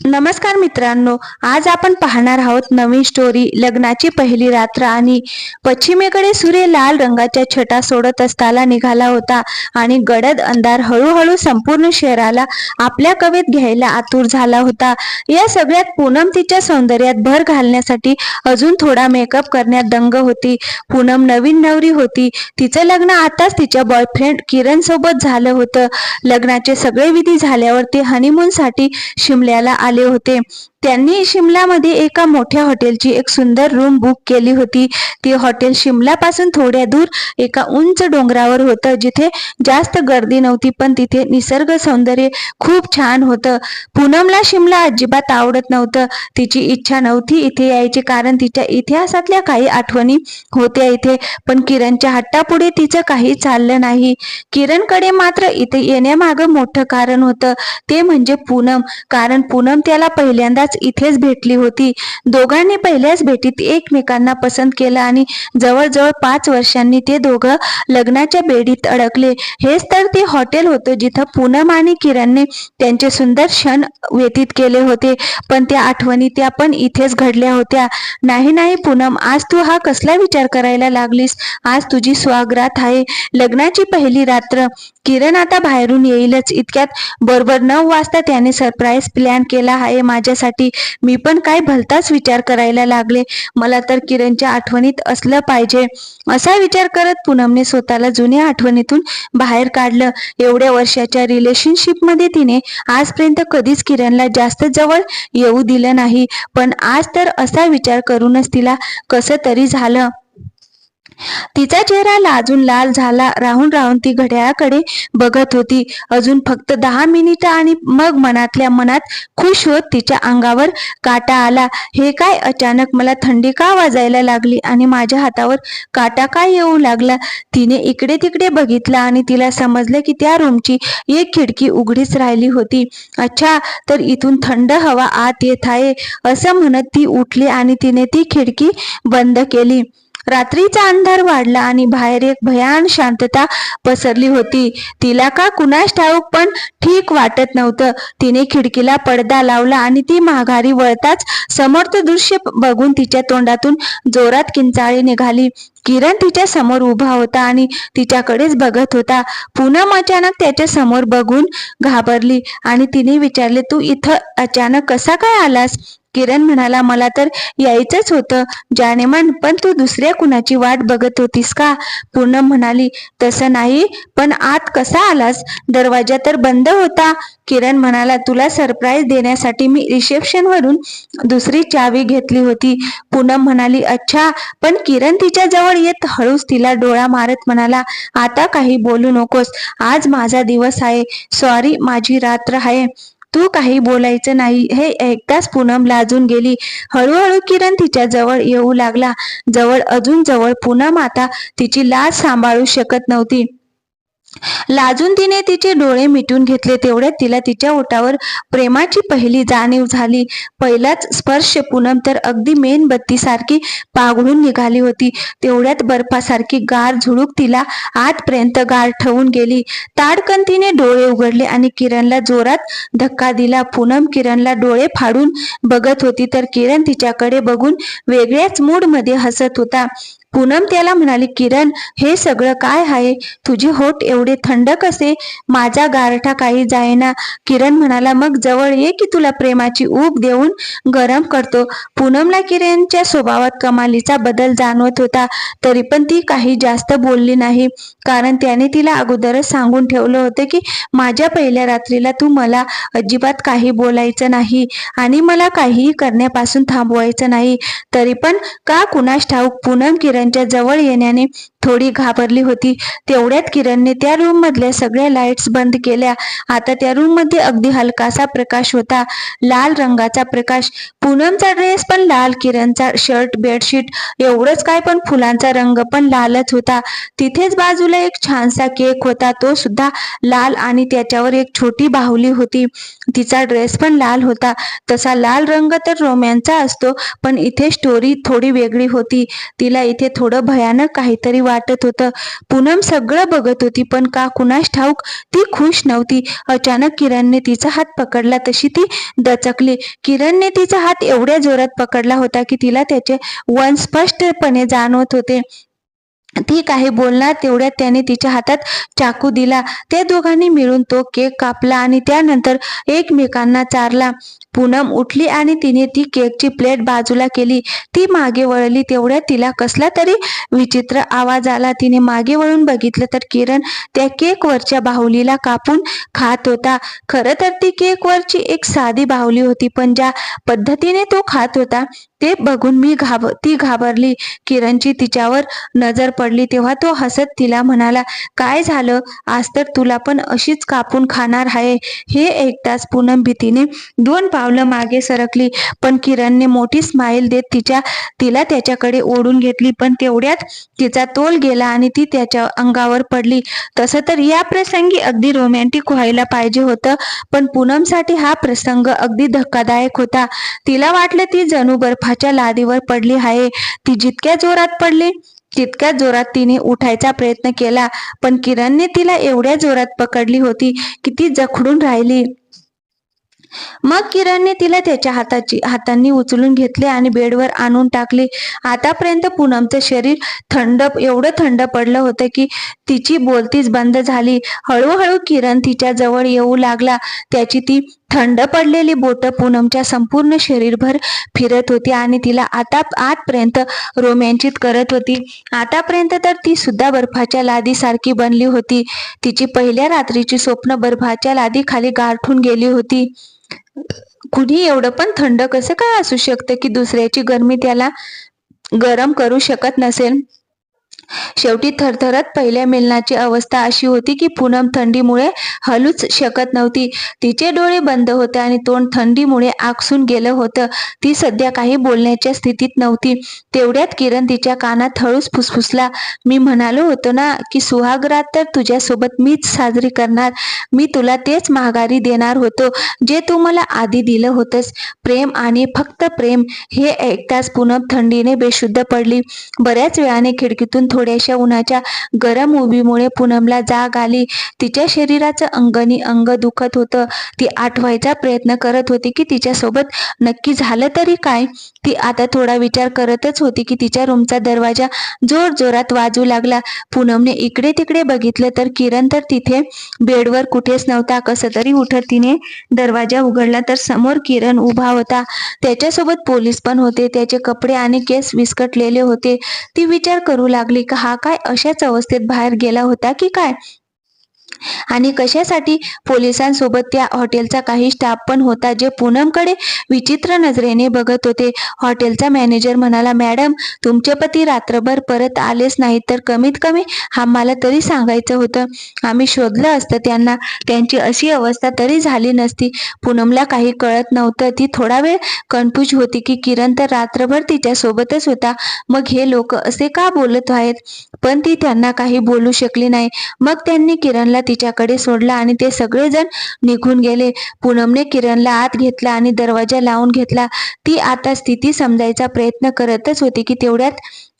नमस्कार मित्रांनो आज आपण पाहणार आहोत नवीन स्टोरी लग्नाची पहिली रात्र आणि पश्चिमेकडे सूर्य लाल रंगाच्या छटा सोडत असताना निघाला होता आणि गडद अंधार हळूहळू संपूर्ण शहराला आपल्या कवेत घ्यायला आतुर झाला होता. या सगळ्यात पूनम तिच्या सौंदर्यात भर घालण्यासाठी अजून थोडा मेकअप करण्यात दंग होती. पूनम नवीन नवरी होती. तिचं लग्न आताच तिच्या बॉयफ्रेंड किरण सोबत झालं होतं. लग्नाचे सगळे विधी झाल्यावर ती हनीमून साठी शिमल्याला आले होते. त्यांनी शिमलामध्ये एका मोठ्या हॉटेलची एक सुंदर रूम बुक केली होती. ती हॉटेल शिमल्यापासून थोड्या दूर एका उंच डोंगरावर होतं जिथे जास्त गर्दी नव्हती पण तिथे निसर्ग सौंदर्य खूप छान होतं. पूनमला शिमला अजिबात आवडत नव्हतं. तिची इच्छा नव्हती इथे यायची कारण तिच्या इतिहासातल्या काही आठवणी होत्या इथे. पण किरणच्या हट्टापुढे तिचं काही चाललं नाही. किरणकडे मात्र इथे येण्यामागं मोठं कारण होतं. ते म्हणजे पूनम. कारण पूनम त्याला पहिल्यांदाच इथेच भेटली होती. दोघांनी पहिल्याच भेटीत एकमेकांना पसंत केलं आणि जवळजवळ पाच वर्षांनी ते दोघं लग्नाच्या बेडीत अडकले. हेच तर ते हॉटेल होतं जिथं पूनम आणि किरणने त्यांचे सुंदर क्षण व्यतीत केले होते. पण त्या आठवणी त्या पण इथेच घडल्या होत्या. नाही नाही पूनम आज तू हा कसला विचार करायला लागलीस? आज तुझी स्वागरात आहे. लग्नाची पहिली रात्र. किरण आता बाहेरून येईलच. इतक्यात बरोबर नऊ वाजता त्याने सरप्राईज प्लॅन केला आहे माझ्यासाठी. मी पण काय भलताच विचार करायला लागले. मला तर किरणच्या आठवणीत असलं पाहिजे. असा विचार करत पूनमने स्वतःला जुन्या आठवणीतून बाहेर काढलं. एवढ्या वर्षाच्या रिलेशनशिपमध्ये तिने आजपर्यंत कधीच किरणला जास्त जवळ येऊ दिलं नाही. पण आज तर असा विचार करूनच तिला कसं तरी झालं. तिचा चेहरा लाजून लाल झाला. राहून राहून ती घड्याळाकडे बघत होती. अजून फक्त दहा मिनिटं आणि मग मनातल्या मनात खुश होत तिच्या अंगावर काटा आला. हे काय अचानक मला थंडी का वाजायला लागली आणि माझ्या हातावर काटा काय येऊ लागला? तिने इकडे तिकडे बघितलं आणि तिला समजलं की त्या रूमची एक खिडकी उघडीच राहिली होती. अच्छा तर इथून थंड हवा आत येत आहे असं म्हणत ती उठली आणि तिने ती खिडकी बंद केली. रात्रीचा अंधार वाढला आणि बाहेर एक भयान शांतता पसरली होती. तिला का कुणास ठाऊक पण ठीक वाटत नव्हतं. तिने खिडकीला पडदा लावला आणि ती माघारी वळताच समर्थ दृश्य बघून तिच्या तोंडातून जोरात किंचाळी निघाली. किरण तिच्या समोर उभा होता आणि तिच्याकडेच बघत होता. पूनम अचानक त्याच्यासमोर बघून घाबरली आणि तिने विचारले तू इथं अचानक कसा काय आलास? किरण म्हणाला मला तर यायचंच होतं. जाने मन पण तू दुसऱ्या कुणाची वाट बघत होतीस का? पूनम म्हणाली तसं नाही पण आत कसा आलास? दरवाजा तर बंद होता. किरण म्हणाला तुला सरप्राईज देण्यासाठी मी रिसेप्शन वरून दुसरी चावी घेतली होती. पूनम म्हणाली अच्छा पण किरण तिच्या जवळ येत हळूच तिला डोळा मारत म्हणाला आता काही बोलू नकोस. आज माझा दिवस आहे. सॉरी माझी रात्र आहे. तू काही बोलायचं नाही. हे एकदाच पूनम लाजून गेली. हळूहळू किरण तिच्या जवळ येऊ लागला. जवळ अजून जवळ पूनम आता तिची लाज सांभाळू शकत नव्हती. लाजून तिने तिचे डोळे मिटून घेतले. तेवढ्यात तिला तिच्या ओठावर प्रेमाची पहिली जाणीव झाली. पहिलाच स्पर्श पूनम तर अगदी मेणबत्ती सारखी पागळून निघाली होती. तेवढ्यात बर्फासारखी गार झुळूक तिला आतपर्यंत गार ठेवून गेली. ताडकन तिने डोळे उघडले आणि किरणला जोरात धक्का दिला. पूनम किरणला डोळे फाडून बघत होती तर किरण तिच्याकडे बघून वेगळ्याच मूडमध्ये हसत होता. पूनम त्याला म्हणाली किरण हे सगळं काय आहे? तुझे होठ एवढे थंड कसे माझा गारठा काही जायना. किरण म्हणाला मग जवळ ये की तुला प्रेमाची ऊब देऊन गरम करतो. पूनमला किरणच्या स्वभावात कमालीचा बदल जाणवत होता तरी पण ती काही जास्त बोलली नाही कारण त्याने तिला अगोदरच सांगून ठेवलं होतं की माझ्या पहिल्या रात्रीला तू मला अजिबात काही बोलायचं नाही आणि मला काहीही करण्यापासून थांबवायचं नाही. तरी पण का कुणास ठाऊक पूनम किरणच्या जवळ येण्याने थोडी घाबरली होती. तेवढ्यात किरणने त्या रूम मधल्या सगळ्या लाईट्स बंद केल्या. आता त्या रूममध्ये अगदी हलकासा प्रकाश होता. लाल रंगाचा प्रकाश. पूनमचा ड्रेस पण लाल किरणचा शर्ट बेडशीट एवढंच काय पण फुलांचा रंग पण लालच होता. तिथेच बाजूला एक छानसा केक होता. तो सुद्धा लाल आणि त्याच्यावर एक छोटी बाहुली होती. तिचा ड्रेस पण लाल होता. तसा लाल रंग तर रोमॅनचा असतो पण इथे स्टोरी थोडी वेगळी होती. तिला इथे ते थोडं भयानक काहीतरी वाटत होतं. पूनम सगळं बघत होती पण का कुणास ठाऊक ती खुश नव्हती. अचानक किरणने तिचा हात पकडला तशी ती दचकली. किरणने तिचा हात एवढ्या जोरात पकडला होता की तिला त्याचे वन स्पष्टपणे जाणवत होते. ती काही बोलणार तेवढ्यात त्याने तिच्या हातात चाकू दिला. त्या दोघांनी मिळून तो केक कापला आणि त्यानंतर एकमेकांना चारला. पूनम उठली आणि तिने ती केकची प्लेट बाजूला केली. ती मागे वळली तेवढ्यात तिला कसला तरी विचित्र आवाज आला. तिने मागे वळून बघितलं तर किरण त्या केकवरच्या बाहुलीला कापून खात होता. खरं तर ती केकवरची एक साधी बाहुली होती पण ज्या पद्धतीने तो खात होता ते बघून मी घाब ती घाबरली. किरणची तिच्यावर नजर पडली तेव्हा तो हसत तिला म्हणाला काय झालं? आज तर तुला पण अशीच कापून खाणार आहे. हे ऐकताच पूनम भीतीने दोन पावलं मागे सरकली. पण किरणने मोठी स्माईल देत तिच्या तिला त्याच्याकडे ओढून घेतली. पण तेवढ्यात तिचा तोल गेला आणि ती त्याच्या अंगावर पडली. तसं तर या प्रसंगी अगदी रोमॅन्टिक व्हायला पाहिजे होतं पण पूनमसाठी हा प्रसंग अगदी धक्कादायक होता. तिला वाटलं ती जणू बर्फाच्या लादीवर पडली आहे. ती जितक्या जोरात पडली तितक्या जोरात तिने उठायचा प्रयत्न केला. पण किरणने तिला एवढ्या जोरात पकडली होती की ती जखडून राहिली. मग किरणने तिला त्याच्या हाताची हातांनी उचलून घेतले आणि बेडवर आणून टाकले. आतापर्यंत पूनमचं शरीर थंड एवढं थंड पडलं होतं की तिची बोलतीच बंद झाली. हळूहळू किरण तिच्या जवळ येऊ लागला. त्याची ती थंड पडलेली बोट पूनमच्या संपूर्ण शरीरभर फिरत होती आणि तिला आता आतपर्यंत रोमांचित करत होती. आतापर्यंत तर ती सुद्धा बर्फाच्या लादीसारखी बनली होती. तिची पहिल्या रात्रीची स्वप्न बर्फाच्या लादी खाली गारठून गेली होती. कुणी एवढं पण थंड कसं काय असू शकतं की दुसऱ्याची गरमी त्याला गरम करू शकत नसेल? शेवटी थरथरत पहिल्या मिलनाची अवस्था अशी होती की पूनम थंडीमुळे हलूच शकत नव्हती. तिचे डोळे बंद होते आणि तोंड थंडीमुळे आकसून गेलं होतं. ती सध्या काही बोलण्याच्या स्थितीत नव्हती. तेवढ्यात किरण तिच्या कानात हळूच फुसफुसला. मी म्हणालो होतो ना की सुहागरात तर तुझ्यासोबत मीच साजरी करणार. मी तुला तेच माघारी देणार होतो जे तू मला आधी दिलं होतंस. प्रेम आणि फक्त प्रेम हे ऐकताच पूनम थंडीने बेशुद्ध पडली. बऱ्याच वेळाने खिडकीतून थोड्याशा उन्हाच्या गरम उभीमुळे पूनमला जाग आली. तिच्या शरीराचं अंगणी अंग दुखत होतं. ती आठवायचा प्रयत्न करत होती की तिच्यासोबत नक्की झालं तरी काय? ती आता थोडा विचार करतच होती की तिच्या रूमचा दरवाजा जोर जोरात वाजू लागला. पूनमने इकडे तिकडे बघितलं तर किरण तर तिथे बेडवर कुठेच नव्हता. कसं तरी उठत तिने दरवाजा उघडला तर समोर किरण उभा होता. त्याच्यासोबत पोलीस पण होते. त्याचे कपडे आणि केस विस्कटलेले होते. ती विचार करू लागली. का हा काय अशाच अवस्थेत बाहेर गेला होता की काय? आणि कशासाठी? पोलिसांसोबत त्या हॉटेलचा काही स्टाफ पण होता जे पूनमकडे विचित्र नजरेने बघत होते. हॉटेलचा मॅनेजर म्हणाला मॅडम तुमचे पती रात्रभर परत आलेच नाहीत तर कमीत कमी आम्हाला तरी सांगायचं होतं. आम्ही शोधलं असतं त्यांना. त्यांची अशी अवस्था तरी झाली नसती. पूनमला काही कळत नव्हतं. ती थोडा वेळ कन्फ्यूज होती की किरण तर रात्रभर तिच्यासोबतच होता. मग हे लोक असे का बोलत आहेत? पण ती त्यांना काही बोलू शकली नाही. मग त्यांनी किरणला तिच्याकडे सोडला आणि ते सगळेजण निघून गेले. पूनमने किरणला आत घेतला आणि दरवाजा लावून घेतला. ती आता स्थिती समजायचा प्रयत्न करतच होती की तेवढ्यात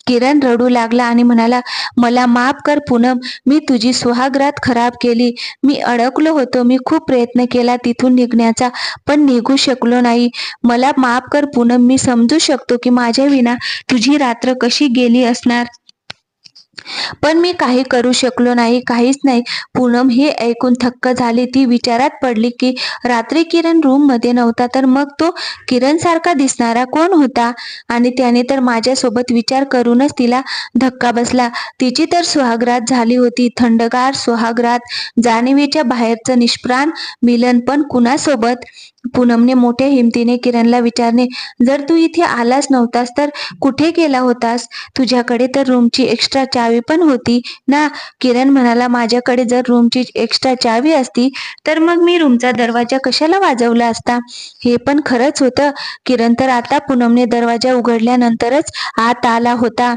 किरण रडू लागला आणि म्हणाला मला माफ कर पूनम मी तुझी सुहागरात खराब केली. मी अडकलो होतो मी खूप प्रयत्न केला तिथून निघण्याचा पण निघू शकलो नाही. मला माफ कर पूनम मी समजू शकतो की माझ्या विना तुझी रात्र कशी गेली असणार? पण मी काही करू शकलो नाही काहीच नाही. पूनम हे ऐकून थक्क झाली. ती विचारात पडली की रात्री किरण रूममध्ये नव्हता तर मग तो किरण सारखा दिसणारा कोण होता? आणि त्याने तर माझ्यासोबत विचार करूनच तिला धक्का बसला. तिची तर सुहागरात झाली होती. थंडगार सुहागरात जाणिवेच्या बाहेरचं निष्प्राण मिलन पण कुणासोबत? पूनमने मोठ्या हिमतीने किरणला विचारणे जर तू इथे आलाच नव्हतास तर कुठे गेला होतास? तुझ्याकडे तर रूमची एक्स्ट्रा चार्ज चावी पण होती. ना किरण म्हणाला माझ्याकडे जर रूमची एक्स्ट्रा चावी असती तर मग मी रूमचा दरवाजा कशाला वाजवला असता? हे पण खरंच होतं. किरण तर आता पूनमने दरवाजा उघडल्यानंतरच आत आला होता.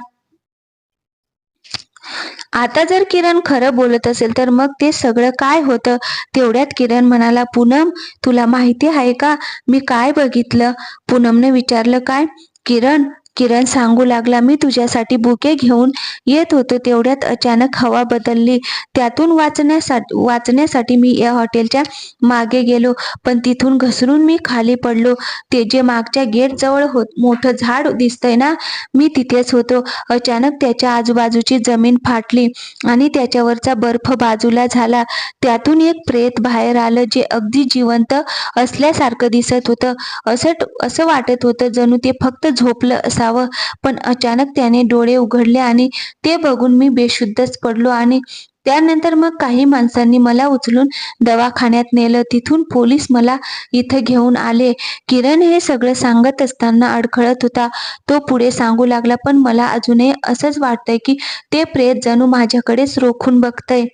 आता जर किरण खरं बोलत असेल तर मग ते सगळं काय होतं? तेवढ्यात किरण म्हणाला पूनम तुला माहिती आहे का? मी काय बघितलं? पूनमने विचारलं काय? किरण किरण सांगू लागला मी तुझ्यासाठी बुके घेऊन येत होतो. तेवढ्यात अचानक हवा बदलली. त्यातून वाचण्यासाठी वाचण्यासाठी मी या हॉटेलच्या मागे गेलो. पण तिथून घसरून मी खाली पडलो. ते जे मागच्या गेट जवळ होत मोठं झाड दिसतंय ना मी तिथेच होतो. अचानक त्याच्या आजूबाजूची जमीन फाटली आणि त्याच्यावरचा बर्फ बाजूला झाला. त्यातून एक प्रेत बाहेर आलं जे अगदी जिवंत असल्यासारखं दिसत होतं. असं असं वाटत होतं जणू ते फक्त झोपलं असावं पण अचानक त्याने डोळे उघडले आणि ते बघून मी बेशुद्धच पडलो आणि त्यानंतर मग काही माणसांनी मला उचलून दवाखान्यात नेलं. तिथून पोलीस मला इथं घेऊन आले. किरण हे सगळं सांगत असताना अडखळत होता. तो पुढे सांगू लागला पण मला अजूनही असंच वाटतंय की ते प्रेत जणू माझ्याकडेच रोखून बघतंय.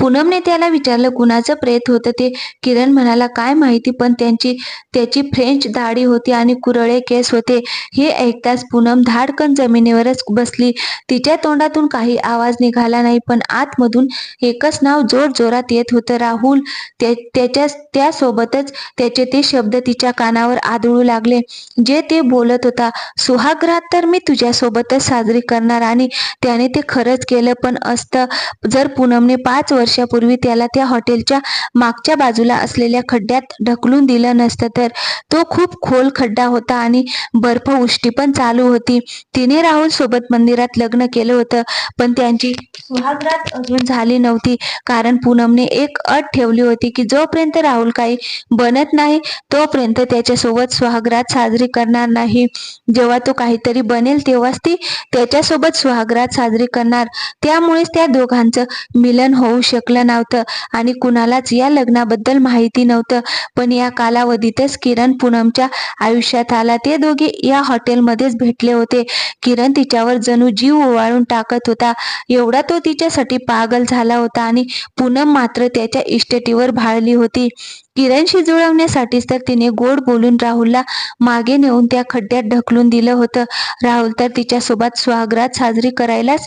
पूनमने त्याला विचारलं कुणाचं प्रेत होतं ते? किरण म्हणाला काय माहिती पण त्यांची त्याची फ्रेंच दाढी होती आणि कुरळे केस होते. हे ऐकताच पूनम धाडकन जमिनीवरच बसली. तिच्या तोंडातून काही आवाज निघाला नाही पण आतमधून एकच नाव जोर जोरात येत होतं. राहुल त्याच्या त्यासोबतच त्याचे ते शब्द तिच्या कानावर आदळू लागले. जे ते बोलत होता सुहाग्रात तर मी तुझ्यासोबतच साजरी करणार आणि त्याने ते खरंच केलं पण असतं जर पूनमने पाच पाच वर्षापूर्वी त्याला त्या हॉटेलच्या मागच्या बाजूला असलेल्या खड्ड्यात ढकलून दिलं नसतं तर तो खूप खोल खड्डा होता आणि बर्फ उष्टी पण चालू होती. तिने राहुल सोबत मंदिरात लग्न केलं होतं पण त्यांची सुहागरात अजून झाली नव्हती कारण पूनमने एक अट ठेवली होती की जोपर्यंत राहुल काही बनत नाही तोपर्यंत त्याच्यासोबत सुहागरात साजरी करणार नाही. जेव्हा तो काहीतरी बनेल तेव्हाच ती त्याच्यासोबत सुहागरात साजरी करणार. त्यामुळेच त्या दोघांचं मिलन हो होऊ शकलं नव्हतं आणि कुणालाच या लग्नाबद्दल माहिती नव्हतं. पण या कालावधीतच किरण पूनमच्या आयुष्यात आला. ते दोघे या हॉटेलमध्येच भेटले होते. किरण तिच्यावर जणू जीव ओवाळून टाकत होता. एवढा तो तिच्यासाठी पागल झाला होता आणि पूनम मात्र त्याच्या इस्टेटीवर भाळली होती. किरणशी जुळवण्यासाठीच तर तिने गोड बोलून राहुलला मागे नेऊन त्या खड्ड्यात ढकलून दिलं होतं. राहुल तर तिच्यासोबत स्वागरात साजरी करायलाच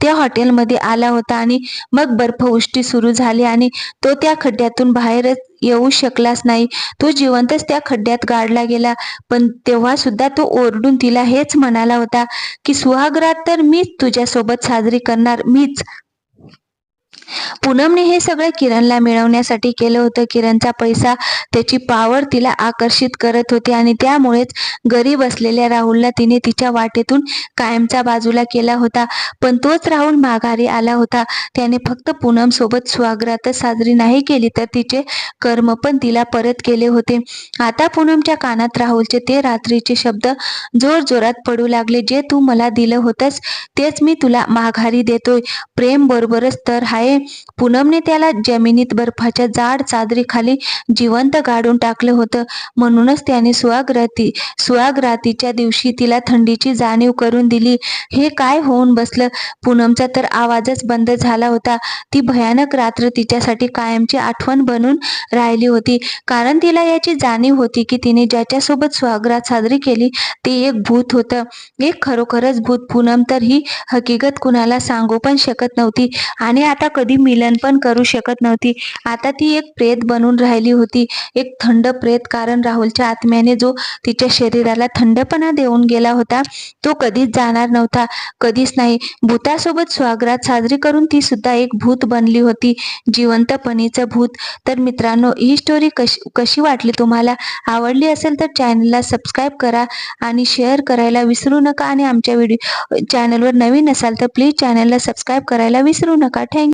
त्या हॉटेलमध्ये आला होता आणि मग बर्फवृष्टी सुरू झाली आणि तो त्या खड्ड्यातून बाहेरच येऊ शकलाच नाही. तो जिवंतच त्या खड्ड्यात गाडला गेला. पण तेव्हा सुद्धा तो ओरडून तिला हेच म्हणाला होता की सुहागरात तर मीच तुझ्यासोबत साजरी करणार. मीच पूनमने हे सगळं किरणला मिळवण्यासाठी केलं होतं. किरणचा पैसा त्याची पावर तिला आकर्षित करत होते आणि त्यामुळेच गरीब असलेल्या राहुलला तिने तिच्या वाटेतून कायमचा बाजूला केला होता. पण तोच राहुल माघारी आला होता. त्याने फक्त पूनम सोबत स्वागरातच साजरी नाही केली तर तिचे कर्म पण तिला परत केले होते. आता पूनमच्या कानात राहुलचे ते रात्रीचे शब्द जोर जोरात पडू लागले. जे तू मला दिलं होतंस तेच मी तुला माघारी देतोय. प्रेम बरोबरच तर हाय पूनमने त्याला जमिनीत बर्फाच्या जाड चादरीखाली जिवंत गाडून टाकलं होतं. म्हणूनच त्याने सुहागराती सुहागरातीच्या दिवशी तिला थंडीची जाणीव करून दिली. हे काय होऊन बसलं? पूनमचा तर आवाजच बंद झाला होता. ती भयानक रात्र तिच्यासाठी कायमची आठवण बनून राहिली होती. कारण तिला याची जाणीव होती की तिने ज्याच्यासोबत सुहागरात साजरी केली ते एक भूत होतं. एक खरोखरच भूत पूनम तर ही हकीकत कुणाला सांगू पण शकत नव्हती. आणि आता कधी मिलन पण करू शकत नव्हती. आता ती एक प्रेत बनून राहिली होती. एक थंड प्रेत कारण राहुलच्या आत्म्याने जो तिच्या शरीराला थंडपणा देऊन गेला होता तो कधीच जाणार नव्हता. कधीच नाही. भूतासोबत स्वागरात साजरी करून ती सुद्धा एक भूत बनली होती. जिवंतपणीचं भूत. तर मित्रांनो ही स्टोरी कशी कशी वाटली तुम्हाला? आवडली असेल तर चॅनलला सबस्क्राईब करा आणि शेअर करायला विसरू नका. आणि आमच्या व्हिडिओ चॅनलवर नवीन असाल तर प्लीज चॅनलला सबस्क्राईब करायला विसरू नका. थँक्यू